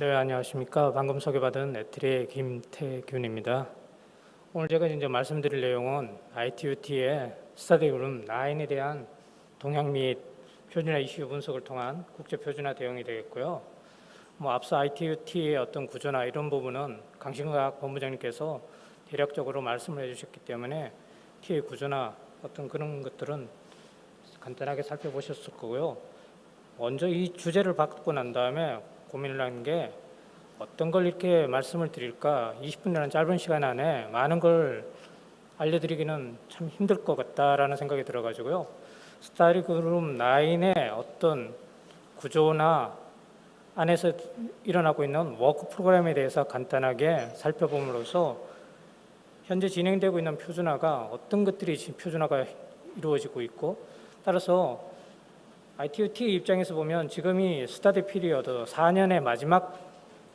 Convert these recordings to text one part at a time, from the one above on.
네, 안녕하십니까. 방금 소개받은 에트리의 김태균입니다. 오늘 제가 이제 말씀드릴 내용은 ITUT의 스타디그룹 9에 대한 동향 및 표준화 이슈 분석을 통한 국제 표준화 대응이 되겠고요. 뭐 앞서 ITUT의 어떤 구조나 이런 부분은 강신각 본부장님께서 대략적으로 말씀을 해주셨기 때문에 T의 구조나 어떤 그런 것들은 간단하게 살펴보셨을 거고요. 먼저 이 주제를 받고 난 다음에 고민을 한 게 어떤 걸 이렇게 말씀을 드릴까? 20분이라는 짧은 시간 안에 많은 걸 알려드리기는 참 힘들 것 같다라는 생각이 들어가지고요. 스타리 그룹 9의 어떤 구조나 안에서 일어나고 있는 워크 프로그램에 대해서 간단하게 살펴봄으로써 현재 진행되고 있는 표준화가 어떤 것들이 표준화가 이루어지고 있고 따라서 ITUT 입장에서 보면 지금이 스타디 피리어드 4년의 마지막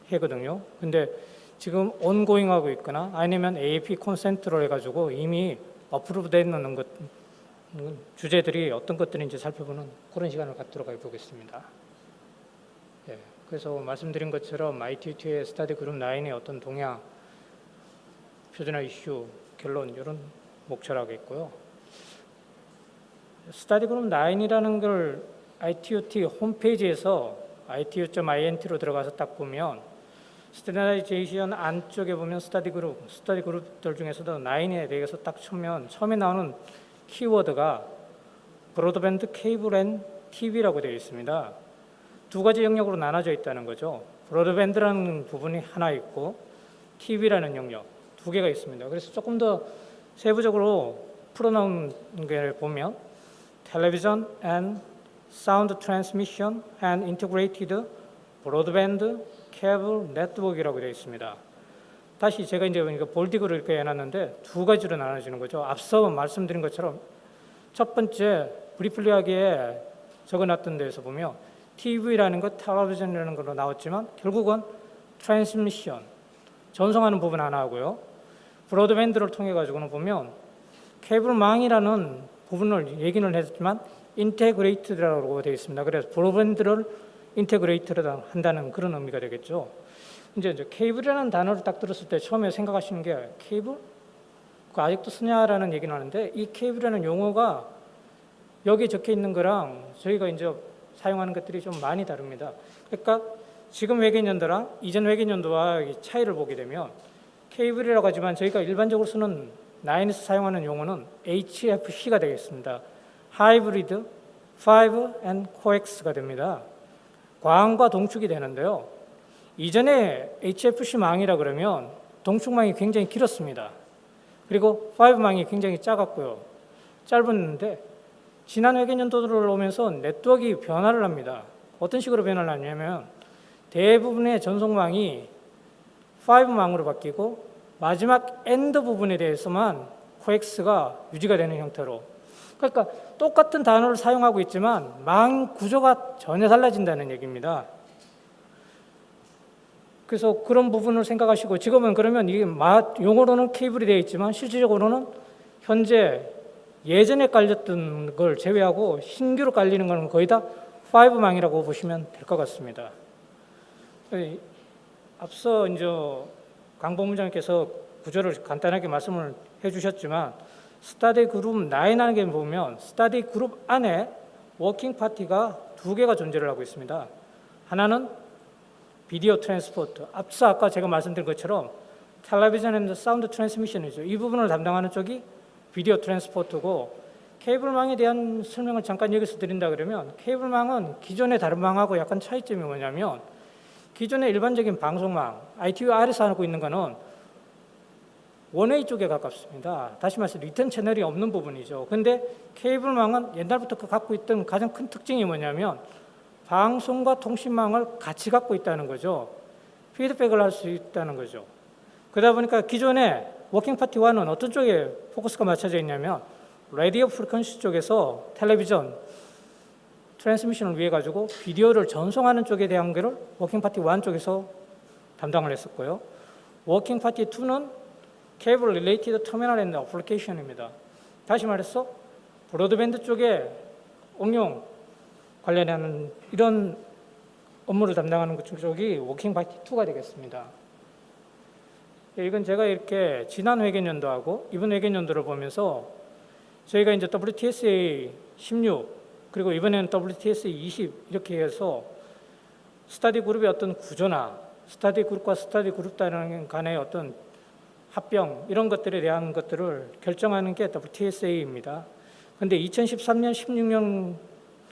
해거든요. 근데 지금 온고잉 하고 있거나 아니면 AAP 콘센트로 해가지고 이미 어프로브 되는 것 주제들이 어떤 것들인지 살펴보는 그런 시간을 갖도록 해보겠습니다. 예, 그래서 말씀드린 것처럼 ITUT의 스타디 그룹 9의 어떤 동향, 표준화 이슈, 결론 이런 목차를 하겠고요. 스타디 그룹 9이라는 걸 ITUT 홈페이지에서 itu.int로 들어가서 딱 보면 스탠다이제이션 안쪽에 보면 스타디 그룹, 스타디 그룹들 중에서도 9에 대해서 딱 치면 처음에 나오는 키워드가 브로드밴드 케이블 앤 TV라고 되어 있습니다. 두 가지 영역으로 나눠져 있다는 거죠. 브로드밴드라는 부분이 하나 있고 TV라는 영역 두 개가 있습니다. 그래서 조금 더 세부적으로 풀어놓은 게 보면 sound transmission and integrated broadband cable network이라고 되어 있습니다. 다시 제가 이제 보니까 볼디그를 이렇게 해놨는데 두 가지로 나눠지는 거죠. 앞서 말씀드린 것처럼 첫 번째 브리플리하게 적어놨던 데에서 보면 TV라는 것, 텔레비전이라는 걸로 나왔지만 결국은 트랜스미션 전송하는 부분 하나 하고요. 브로드밴드를 통해 가지고는 보면 케이블망이라는 부분을 얘기는 했지만 인테그레이트라고 되어 있습니다. 그래서 브로드밴드를 인테그레이트를 한다는 그런 의미가 되겠죠. 이제, 이제 케이블이라는 단어를 딱 들었을 때 처음에 생각하시는 게 케이블? 그 아직도 쓰냐라는 얘기는 하는데 이 케이블이라는 용어가 여기 적혀 있는 거랑 저희가 이제 사용하는 것들이 좀 많이 다릅니다. 그러니까 지금 회계년도랑 이전 회계년도와 차이를 보게 되면 케이블이라고 하지만 저희가 일반적으로 쓰는 나인에서 사용하는 용어는 HFC가 되겠습니다. 하이브리드, 5 and 코엑스가 됩니다. 광과 동축이 되는데요. 이전에 HFC망이라 그러면 동축망이 굉장히 길었습니다. 그리고 5망이 굉장히 작았고요. 짧았는데 지난 회계년도를 오면서 네트워크가 변화를 합니다. 어떤 식으로 변화를 하냐면 대부분의 전송망이 5망으로 바뀌고 마지막 엔드 부분에 대해서만 코엑스가 유지가 되는 형태로 그러니까 똑같은 단어를 사용하고 있지만 망 구조가 전혀 달라진다는 얘기입니다. 그래서 그런 부분을 생각하시고 지금은 그러면 이게 용어로는 케이블이 되어 있지만 실질적으로는 현재 예전에 깔렸던 걸 제외하고 신규로 깔리는 것은 거의 다 5망이라고 보시면 될 것 같습니다. 앞서 이제 강 본부장님께서 구조를 간단하게 말씀을 해주셨지만 스타디 그룹 9하는 게 보면 스타디 그룹 안에 워킹 파티가 두 개가 존재를 하고 있습니다. 하나는 비디오 트랜스포트. 앞서 아까 제가 말씀드린 것처럼 텔레비전 앤 사운드 트랜스미션이죠. 이 부분을 담당하는 쪽이 비디오 트랜스포트고 케이블망에 대한 설명을 잠깐 여기서 드린다 그러면 케이블망은 기존의 다른 망하고 약간 차이점이 뭐냐면 기존의 일반적인 방송망, ITU-R에서 하고 있는 거는 원웨이 쪽에 가깝습니다. 다시 말해서 리턴 채널이 없는 부분이죠. 근데 케이블망은 옛날부터 그 갖고 있던 가장 큰 특징이 뭐냐면 방송과 통신망을 같이 갖고 있다는 거죠. 피드백을 할 수 있다는 거죠. 그러다 보니까 기존에 워킹 파티 1은 어떤 쪽에 포커스가 맞춰져 있냐면 라디오 프리퀀시 쪽에서 텔레비전 트랜스미션을 위해 가지고 비디오를 전송하는 쪽에 대한 거를 워킹 파티 1 쪽에서 담당을 했었고요. 워킹 파티 2는 케이블 릴레이티드 터미널 앤 어플리케이션입니다. 다시 말해서 브로드밴드 쪽에 응용 관련하는 이런 업무를 담당하는 그 쪽이 워킹 파티 2가 되겠습니다. 예, 이건 제가 이렇게 지난 회계 연도하고 이번 회계 연도를 보면서 저희가 이제 WTSA 16 그리고 이번에는 WTSA 20 이렇게 해서 스타디 그룹의 어떤 구조나 스타디 그룹과 스타디 그룹 간의 어떤 합병 이런 것들에 대한 것들을 결정하는 게 WTSA입니다. 근데 2013년 16년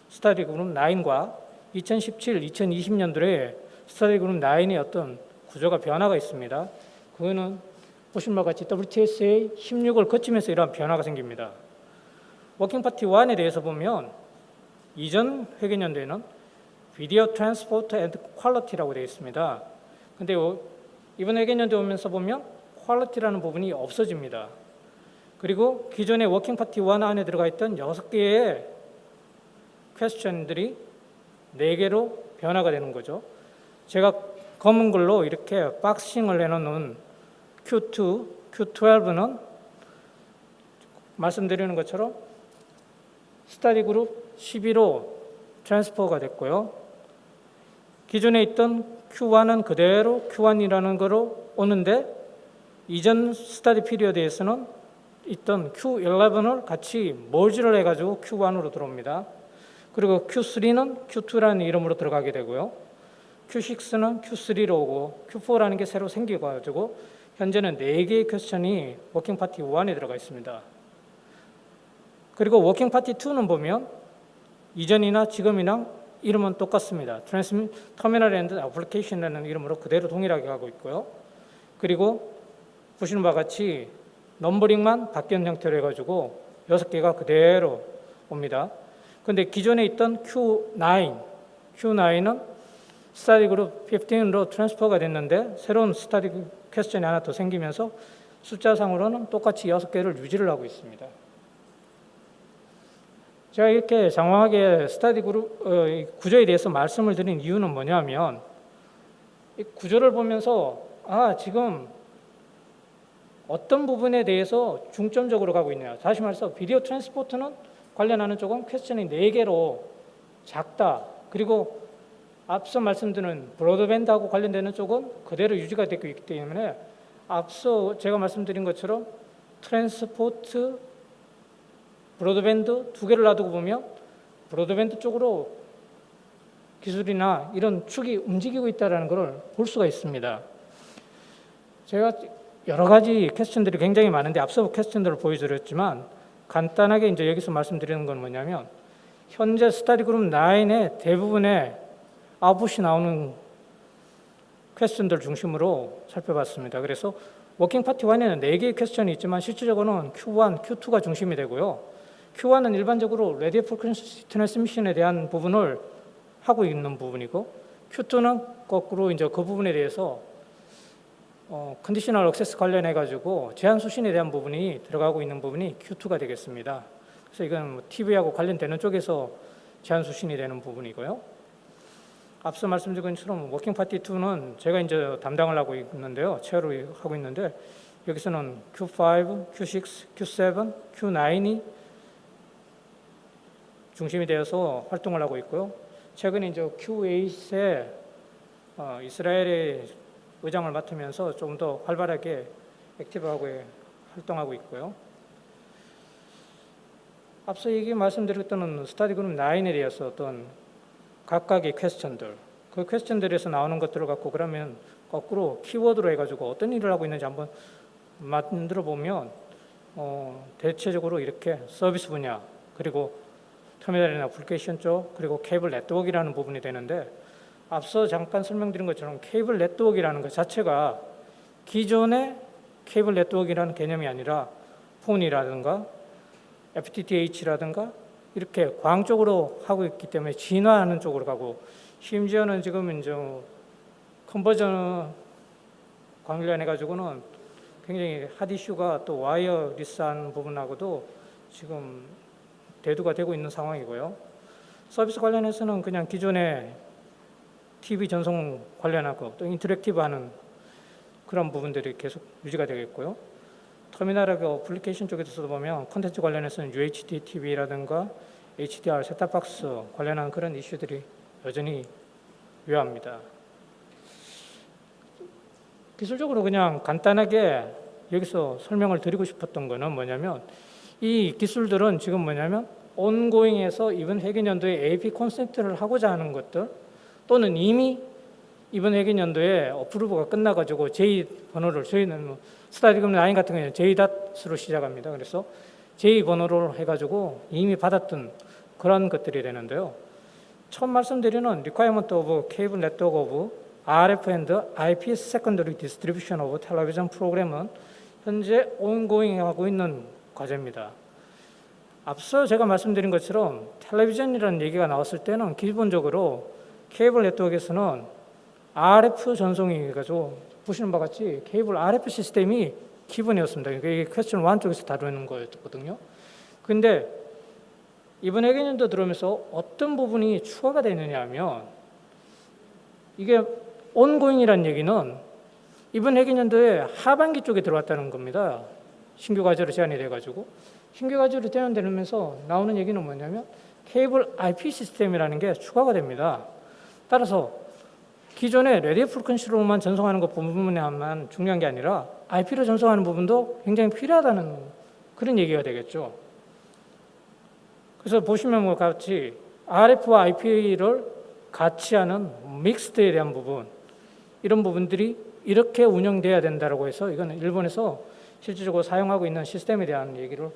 스타디 그룹 9과 2017, 2020년도에 스타디 그룹 9의 어떤 구조가 변화가 있습니다. 그거는 보신 바와 같이 WTSA 16을 거치면서 이러한 변화가 생깁니다. 워킹 파티 1에 대해서 보면 이전 회계연도에는 비디오 트랜스포트 앤드 퀄리티라고 되어 있습니다. 근데 이번 회계연도 오면서 보면 퀄리티라는 부분이 없어집니다. 그리고 기존의 워킹 파티 1 안에 들어가 있던 6개의 퀘스천들이 4개로 변화가 되는 거죠. 제가 검은 글로 이렇게 박싱을 해 놓은 Q2, Q12는 말씀드리는 것처럼 스타디 그룹 11호 트랜스퍼가 됐고요. 기존에 있던 Q1은 그대로 Q1이라는 거로 오는데 이전 스타디 피리어드에서는 있던 Q11을 같이 멀지를 해가지고 Q1으로 들어옵니다. 그리고 Q3는 Q2라는 이름으로 들어가게 되고요. Q6는 Q3로 오고 Q4라는 게 새로 생겨가지고 현재는 4개의 퀘스천이 워킹 파티 1에 들어가 있습니다. 그리고 워킹 파티 2는 보면 이전이나 지금이나 이름은 똑같습니다. 트랜스미 터미널 앤드 애플리케이션이라는 이름으로 그대로 동일하게 가고 있고요. 그리고 보시는 바와 같이 넘버링만 바뀐 형태로 해가지고 여섯 개가 그대로 옵니다. 근데 기존에 있던 Q9, Q9은 스타디 그룹 15로 트랜스퍼가 됐는데 새로운 스타디 퀘스천이 하나 더 생기면서 숫자상으로는 똑같이 여섯 개를 유지를 하고 있습니다. 제가 이렇게 장황하게 스타디 그룹 어, 구조에 대해서 말씀을 드린 이유는 뭐냐면 이 구조를 보면서 아 지금 어떤 부분에 대해서 중점적으로 가고 있냐. 다시 말해서 비디오 트랜스포트는 관련하는 쪽은 퀘스천이 4개로 작다. 그리고 앞서 말씀드린 브로드밴드하고 관련되는 쪽은 그대로 유지가 되고 있기 때문에 앞서 제가 말씀드린 것처럼 트랜스포트 브로드밴드 두 개를 놔두고 보면 브로드밴드 쪽으로 기술이나 이런 축이 움직이고 있다는 것을 볼 수가 있습니다. 제가 여러 가지 퀘스천들이 굉장히 많은데 앞서 퀘스천들을 보여드렸지만 간단하게 이제 여기서 말씀드리는 건 뭐냐면 현재 스타디 그룹 9의 대부분의 아웃풋이 나오는 퀘스천들 중심으로 살펴봤습니다. 그래서 워킹 파티 1에는 4개의 퀘스천이 있지만 실질적으로는 Q1, Q2가 중심이 되고요. Q1은 일반적으로 레디 프리퀀시 트랜스미션에 대한 부분을 하고 있는 부분이고 Q2는 거꾸로 이제 그 부분에 대해서 어, 컨디셔널 액세스 관련해 가지고 제한 수신에 대한 부분이 들어가고 있는 부분이 Q2가 되겠습니다. 그래서 이건 뭐 TV하고 관련되는 쪽에서 제한 수신이 되는 부분이고요. 앞서 말씀드린 것처럼 워킹 파티 2는 제가 이제 담당을 하고 있는데요. 체어를 하고 있는데 여기서는 Q5, Q6, Q7, Q9이 중심이 되어서 활동을 하고 있고요. 최근에 이제 Q8에 어, 이스라엘의 의장을 맡으면서 좀 더 활발하게 액티브하고 활동하고 있고요. 앞서 얘기 말씀드렸던 스타디 그룹 9에 대해서 어떤 각각의 퀘스천들, 그 퀘스천들에서 나오는 것들을 갖고 그러면 거꾸로 키워드로 해가지고 어떤 일을 하고 있는지 한번 만들어 보면 어, 대체적으로 이렇게 서비스 분야 그리고 터미널이나 애플리케이션 쪽 그리고 케이블 네트워크라는 부분이 되는데 앞서 잠깐 설명드린 것처럼 케이블 네트워크라는 것 자체가 기존의 케이블 네트워크라는 개념이 아니라 폰이라든가 FTTH라든가 이렇게 광 쪽으로 하고 있기 때문에 진화하는 쪽으로 가고 심지어는 지금 이제 컨버전 관련해 가지고는 굉장히 핫 이슈가 또 와이어리스한 부분하고도 지금 대두가 되고 있는 상황이고요. 서비스 관련해서는 그냥 기존의 TV 전송 관련하고 또 인터랙티브하는 그런 부분들이 계속 유지가 되겠고요. 터미널하고 어플리케이션 쪽에서도 보면 콘텐츠 관련해서는 UHD TV라든가 HDR 셋탑박스 관련한 그런 이슈들이 여전히 요합니다. 기술적으로 그냥 간단하게 여기서 설명을 드리고 싶었던 거는 뭐냐면 이 기술들은 지금 뭐냐면 온고잉에서 이번 회계년도에 AP 콘센트를 하고자 하는 것들 또는 이미 이번 회계년도에 어프로브가 끝나가지고 J 번호를 저희는 뭐 스타디금 9 같은 경우에는 J 닷으로 시작합니다. 그래서 J 번호를 해가지고 이미 받았던 그런 것들이 되는데요. 처음 말씀드리는 requirement of cable network of RF and IP secondary distribution of television 프로그램은 현재 ongoing 하고 있는 과제입니다. 앞서 제가 말씀드린 것처럼 텔레비전이라는 얘기가 나왔을 때는 기본적으로 케이블 네트워크에서는 RF 전송이 가지고 보시는 바와 같이 케이블 RF 시스템이 기본이었습니다. 이게 퀘스천 1 쪽에서 다루는 거였거든요. 근데 이번 회계년도 들어오면서 어떤 부분이 추가가 되느냐 하면 이게 온고잉이라는 얘기는 이번 회계년도에 하반기 쪽에 들어왔다는 겁니다. 신규 과제로 제한이 돼가지고 신규 과제로 제한되면서 나오는 얘기는 뭐냐면 케이블 IP 시스템이라는 게 추가가 됩니다. 따라서 기존의 레디 프리퀀시로만 전송하는 것 부분에만 중요한 게 아니라 IP로 전송하는 부분도 굉장히 필요하다는 그런 얘기가 되겠죠. 그래서 보시면 뭐 같이 RF와 IP를 같이 하는 믹스드에 대한 부분 이런 부분들이 이렇게 운영돼야 된다라고 해서 이거는 일본에서 실질적으로 사용하고 있는 시스템에 대한 얘기를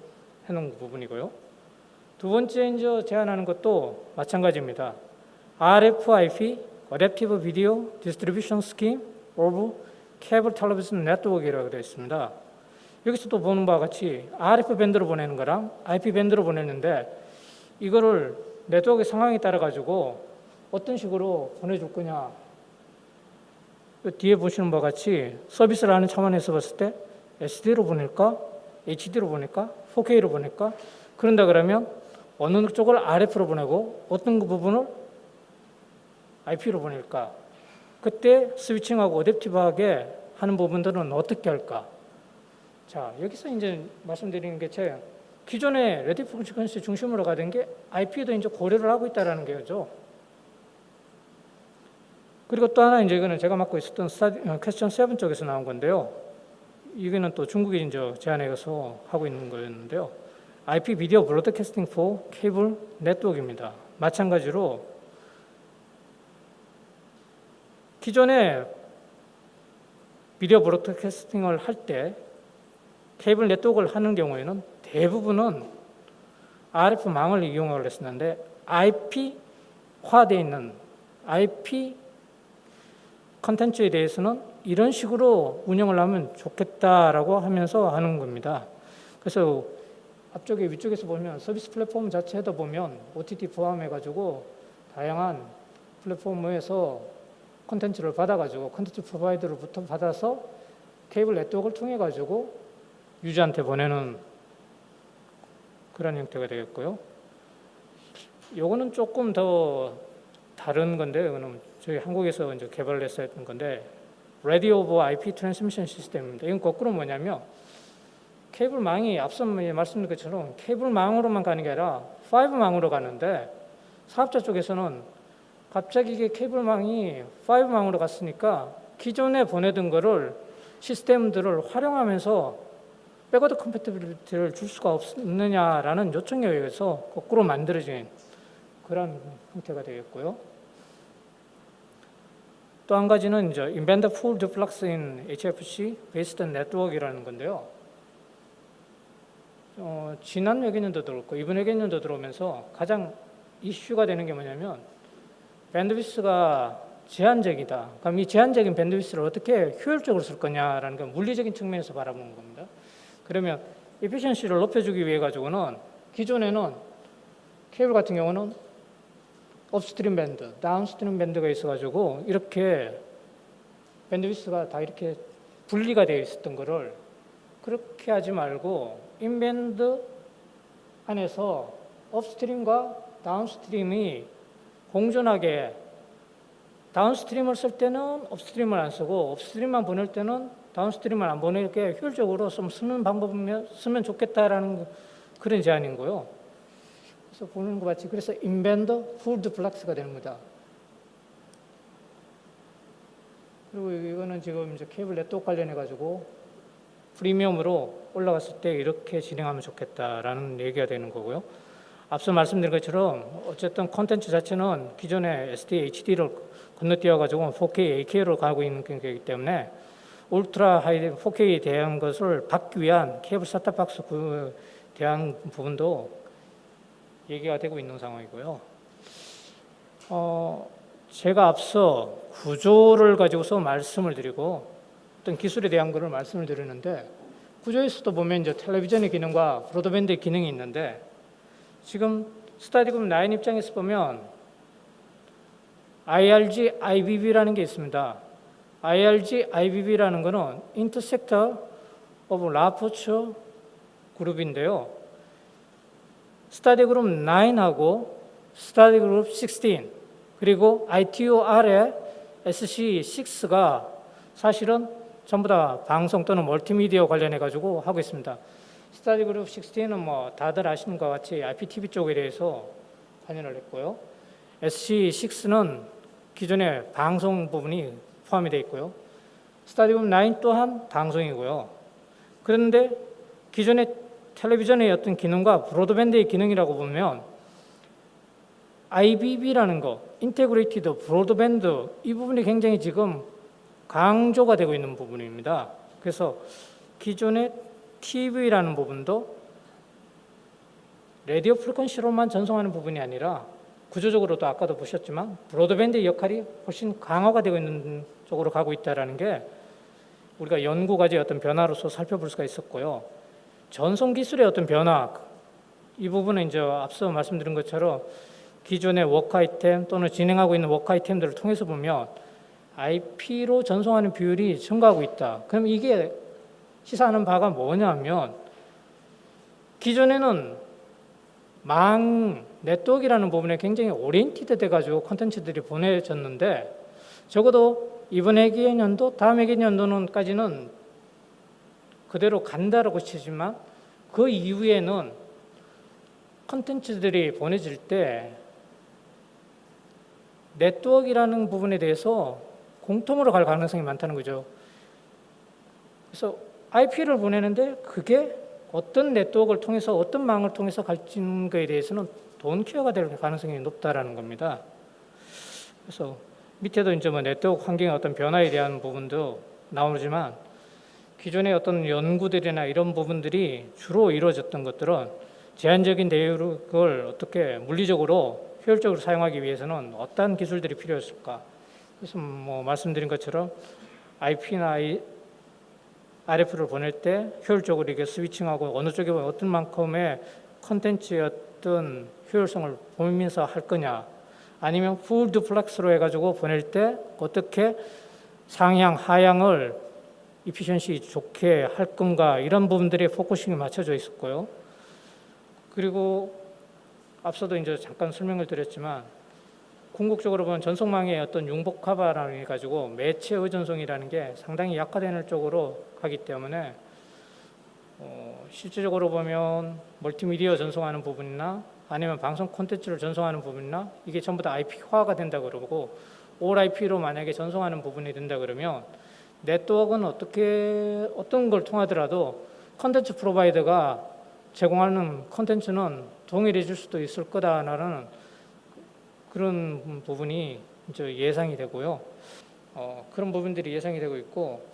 해놓은 부분이고요. 두 번째 이제 제안하는 것도 마찬가지입니다. RFIP, Adaptive Video Distribution Scheme of Cable Television Network이라고 되어 있습니다. 여기서 또 보는 바와 같이 RF 밴드로 보내는 거랑 IP 밴드로 보내는데 이거를 네트워크 상황에 따라 가지고 어떤 식으로 보내줄 거냐. 그 뒤에 보시는 바와 같이 서비스를 하는 차원에서 봤을 때 SD로 보낼까? HD로 보낼까? 4K로 보낼까? 그런다 그러면 어느 쪽을 RF로 보내고 어떤 그 부분을 IP로 보낼까? 그때 스위칭하고 어댑티브하게 하는 부분들은 어떻게 할까? 자, 여기서 이제 말씀드리는 게 제 기존의 레디 프리퀀시 중심으로 가던 게 IP도 이제 고려를 하고 있다라는 게죠. 그리고 또 하나 이제 이거는 제가 맡고 있었던 스타디, 어, 퀘스천 7 쪽에서 나온 건데요. 이거는 또 중국이 이제 제안해서 하고 있는 거였는데요. IP 비디오 브로드캐스팅 포 케이블 네트워크입니다. 마찬가지로 기존에 비디오 브로드캐스팅을 할 때 케이블 네트워크를 하는 경우에는 대부분은 RF망을 이용을 했었는데 IP화되어 있는 IP 컨텐츠에 대해서는 이런 식으로 운영을 하면 좋겠다라고 하면서 하는 겁니다. 그래서 앞쪽에 위쪽에서 보면 서비스 플랫폼 자체도 보면 OTT 포함해가지고 다양한 플랫폼에서 콘텐츠를 받아가지고 콘텐츠 프로바이더로부터 받아서 케이블 네트워크를 통해 가지고 유저한테 보내는 그런 형태가 되겠고요. 요거는 조금 더 다른 건데, 이거는 저희 한국에서 이제 개발을 했었던 건데, Radio IP Transmission System입니다. 이건 거꾸로 뭐냐면, 케이블망이 앞서 말씀드린 것처럼 케이블망으로만 가는 게 아니라 5망으로 가는데, 사업자 쪽에서는 갑자기 이게 케이블망이 5망으로 갔으니까 기존에 보내던 거를 시스템들을 활용하면서 백워드 컴패티빌리티를 줄 수가 없느냐라는 요청에 의해서 거꾸로 만들어진 그런 형태가 되겠고요. 또 한 가지는 이제 인벤더 풀 듀플렉스 인 HFC 베이스드 네트워크라는 건데요. 어, 지난 회계년도 들어왔고 이번 회계년도 들어오면서 가장 이슈가 되는 게 뭐냐면 밴드위스가 제한적이다. 그럼 이 제한적인 밴드위스를 어떻게 효율적으로 쓸 거냐라는 건 물리적인 측면에서 바라보는 겁니다. 그러면 에피션시를 높여주기 위해 가지고는 기존에는 케이블 같은 경우는 업스트림 밴드, 다운스트림 밴드가 있어가지고 이렇게 밴드위스가 다 이렇게 분리가 되어 있었던 거를 그렇게 하지 말고 인밴드 안에서 업스트림과 다운스트림이 공존하게 다운스트림을 쓸 때는 업스트림을 안 쓰고 업스트림만 보낼 때는 다운스트림을 안 보내게 효율적으로 좀 쓰는 방법이면 쓰면 좋겠다라는 그런 제안인 거요. 그래서 보는 것 같이 그래서 인벤더 풀드 플락스가 거다. 그리고 이거는 지금 이제 케이블 네트워크 관련해 가지고 프리미엄으로 올라갔을 때 이렇게 진행하면 좋겠다라는 얘기가 되는 거고요. 앞서 말씀드린 것처럼 어쨌든 콘텐츠 자체는 기존의 SD HD를 건너뛰어 가지고 4K, 8K로 가고 있는 거기 때문에 울트라 하이 4K에 대한 것을 받기 위한 케이블 셋탑 박스 에 대한 부분도 얘기가 되고 있는 상황이고요. 어, 제가 앞서 구조를 가지고서 말씀을 드리고 어떤 기술에 대한 것을 말씀을 드리는데 구조에서도 보면 이제 텔레비전의 기능과 브로드밴드의 기능이 있는데 지금 스타디움 9 입장에서 보면 IRG, IBB라는 게 있습니다. IRG, IBB라는 거는 Intersector of Rapporture 그룹인데요. 스타디 그룹 9하고 스타디 그룹 16 그리고 ITOR의 SC6가 사실은 전부 다 방송 또는 멀티미디어 관련해 가지고 하고 있습니다. 스타디 그룹 16은 뭐 다들 아시는 것 같이 IPTV 쪽에 대해서 관여를 했고요. SC6는 기존의 방송 부분이 포함이 되어 있고요. 스타디 그룹 9 또한 방송이고요. 그런데 기존의 텔레비전의 어떤 기능과 브로드밴드의 기능이라고 보면 IBB라는 거, 인테그레이티드 브로드밴드 이 부분이 굉장히 지금 강조가 되고 있는 부분입니다. 그래서 기존의 TV라는 부분도 라디오 프리퀀시로만 전송하는 부분이 아니라 구조적으로도 아까도 보셨지만 브로드밴드의 역할이 훨씬 강화가 되고 있는 쪽으로 가고 있다라는 게 우리가 연구 과제의 어떤 변화로서 살펴볼 수가 있었고요. 전송 기술의 어떤 변화 이 부분은 이제 앞서 말씀드린 것처럼 기존의 워크 아이템 또는 진행하고 있는 워크 아이템들을 통해서 보면 IP로 전송하는 비율이 증가하고 있다. 그럼 이게 시사하는 바가 뭐냐면 기존에는 망 네트워크라는 부분에 굉장히 오리엔티드 돼가지고 콘텐츠들이 보내졌는데 적어도 이번 회계년도 다음 회계년도는까지는 그대로 간다라고 치지만 그 이후에는 컨텐츠들이 보내질 때 네트워크라는 부분에 대해서 공통으로 갈 가능성이 많다는 거죠. 그래서 IP를 보내는데 그게 어떤 네트워크를 통해서 어떤 망을 통해서 갈지는 거에 대해서는 돈케어가 될 가능성이 높다라는 겁니다. 그래서 밑에도 이제 뭐 네트워크 환경의 어떤 변화에 대한 부분도 나오지만 기존의 어떤 연구들이나 이런 부분들이 주로 이루어졌던 것들은 제한적인 대우를 어떻게 물리적으로 효율적으로 사용하기 위해서는 어떤 기술들이 필요했을까? 그래서 뭐 말씀드린 것처럼 IP나 RF를 보낼 때 효율적으로 이게 스위칭하고 어느 쪽에 어떤 만큼의 컨텐츠의 어떤 효율성을 보면서 할 거냐 아니면 풀 두플렉스로 해가지고 보낼 때 어떻게 상향 하향을 이피션시 좋게 할 건가 이런 부분들이 포커싱이 맞춰져 있었고요. 그리고 앞서도 이제 잠깐 설명을 드렸지만 궁극적으로 보면 전송망의 어떤 융복화바라는 가지고 매체 의존성이라는 게 상당히 약화되는 쪽으로 가기 때문에 어, 실질적으로 보면 멀티미디어 전송하는 부분이나 아니면 방송 콘텐츠를 전송하는 부분이나 이게 전부 다 IP화가 된다 그러고 올 IP로 만약에 전송하는 부분이 된다 그러면 네트워크는 어떻게 어떤 걸 통하더라도 컨텐츠 프로바이더가 제공하는 컨텐츠는 동일해질 수도 있을 거다라는 그런 부분이 이제 예상이 되고요. 어, 그런 부분들이 예상이 되고 있고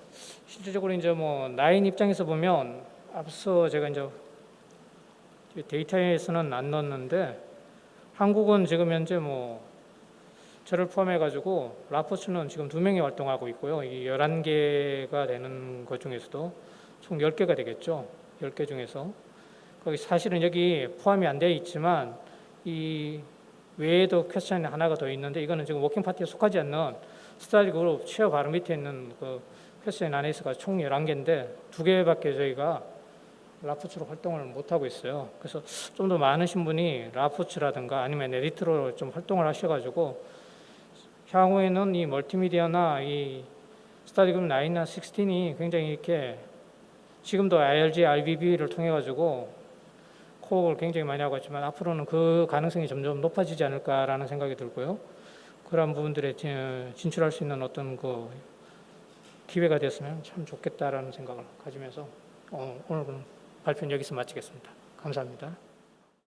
실질적으로 이제 뭐 나인 입장에서 보면 앞서 제가 이제 데이터에서는 안 넣었는데 한국은 지금 현재 뭐 저를 포함해 가지고 라포츠는 지금 두 명이 활동하고 있고요. 이 11개가 되는 것 중에서도 총 10개가 되겠죠. 10개 중에서 거기 사실은 여기 포함이 안 되어 있지만 이 외에도 퀘스천이 하나가 더 있는데 이거는 지금 워킹 파티에 속하지 않는 스타디 그룹 취어 바로 밑에 있는 그 퀘스천 안에 있어가 총 11개인데 두 개밖에 저희가 라포츠로 활동을 못 하고 있어요. 그래서 좀 더 많으신 분이 라포츠라든가 아니면 에디트로 좀 활동을 하셔 가지고 향후에는 이 멀티미디어나 이 스타디금 9나 16이 굉장히 이렇게 지금도 IRG, RBB를 통해 가지고 코업을 굉장히 많이 하고 있지만 앞으로는 그 가능성이 점점 높아지지 않을까라는 생각이 들고요. 그런 부분들에 진출할 수 있는 어떤 그 기회가 됐으면 참 좋겠다라는 생각을 가지면서 어, 오늘 발표는 여기서 마치겠습니다. 감사합니다.